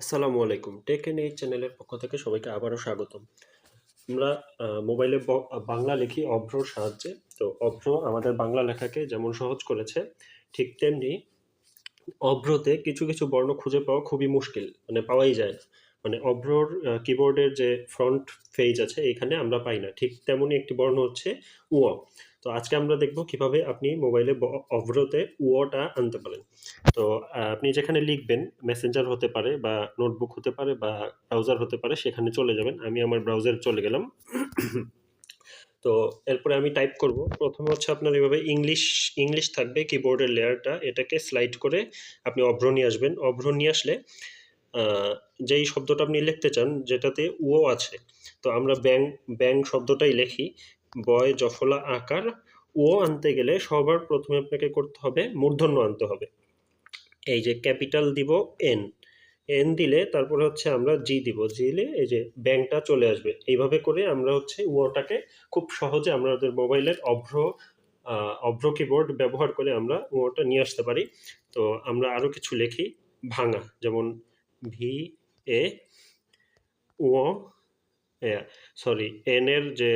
আসসালামু আলাইকুম। Take N এই চ্যানেলের পক্ষ থেকে সবাইকে আবারও স্বাগতম। আমরা মোবাইলে বাংলা লিখি অভ্রর সাহায্যে। তো অভ্র আমাদের বাংলা লেখাকে যেমন সহজ করেছে, ঠিক তেমনি অভ্রতে কিছু কিছু বর্ণ খুঁজে পাওয়া খুবই মুশকিল মানে পাওয়াই যায় না। মানে অভ্রর কিবোর্ডের যে ফ্রন্ট পেজ আছে, এখানে আমরা পাই না। ঠিক তেমনই একটি বর্ণ হচ্ছে উ তো আজকে আমরা দেখব কীভাবে আপনি মোবাইলে অভ্রতে উটা আনতে পারেন। তো আপনি যেখানে লিখবেন মেসেঞ্জার হতে পারে বা নোটবুক হতে পারে বা ব্রাউজার হতে পারে, সেখানে চলে যাবেন। আমি আমার ব্রাউজার চলে গেলাম। তো, এরপরে আমি টাইপ করব। প্রথমে হচ্ছে আপনার এভাবে ইংলিশ ইংলিশ থাকবে কিবোর্ডের লেয়ারটা। এটাকে স্লাইড করে আপনি অভ্র নিয়ে আসবেন। অভ্র নিয়ে আসলে যেই শব্দটা আপনি লিখতে চান, যেটাতে ও আছে, তো আমরা ব্যাং ব্যাং শব্দটাই লিখি। বয় জফলা আকার, ও আনতে গেলে সবার প্রথমে আপনাকে করতে হবে, মূর্ধন্য আনতে হবে। এই যে ক্যাপিটাল দিব এন। এন দিলে তারপরে হচ্ছে আমরা জি দিব। জি দিলে এই যে ব্যাংকটা চলে আসবে। এইভাবে করে আমরা হচ্ছে ওটাকে খুব সহজে আমরা আমাদের মোবাইলের অভ্র অভ্র কিবোর্ড ব্যবহার করে আমরা ওটা নিয়ে আসতে পারি। তো আমরা আরও কিছু লিখি। ভাঙা, যেমন ভি এ ও সরি এনের যে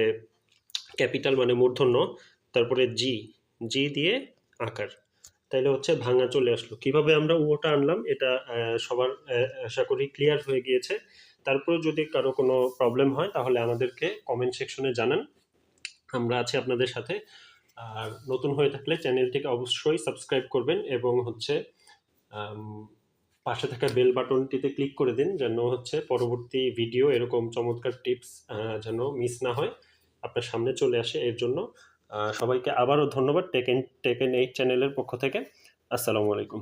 ক্যাপিটাল মানে মূর্ধন্য, তারপরে জি জি দিয়ে আকার। তাইলে হচ্ছে ভাঙা চলে আসলো। কীভাবে আমরা ওটা আনলাম এটা সবার আশা করি ক্লিয়ার হয়ে গিয়েছে। তারপরে যদি কারও কোনো প্রবলেম হয়, তাহলে আমাদেরকে কমেন্ট সেকশনে জানান। আমরা আছি আপনাদের সাথে। আর নতুন হয়ে থাকলে চ্যানেলটিকে অবশ্যই সাবস্ক্রাইব করবেন এবং হচ্ছে পাশে থাকা বেল বাটনটিতে ক্লিক করে দিন, যেন হচ্ছে পরবর্তী ভিডিও এরকম চমৎকার টিপস যেন মিস না হয়। আপনার সামনে চলে আসে এর জন্য। সবাইকে আবারও ধন্যবাদ টেকেন টেকেন এইট চ্যানেলের পক্ষ থেকে। আসসালামু আলাইকুম।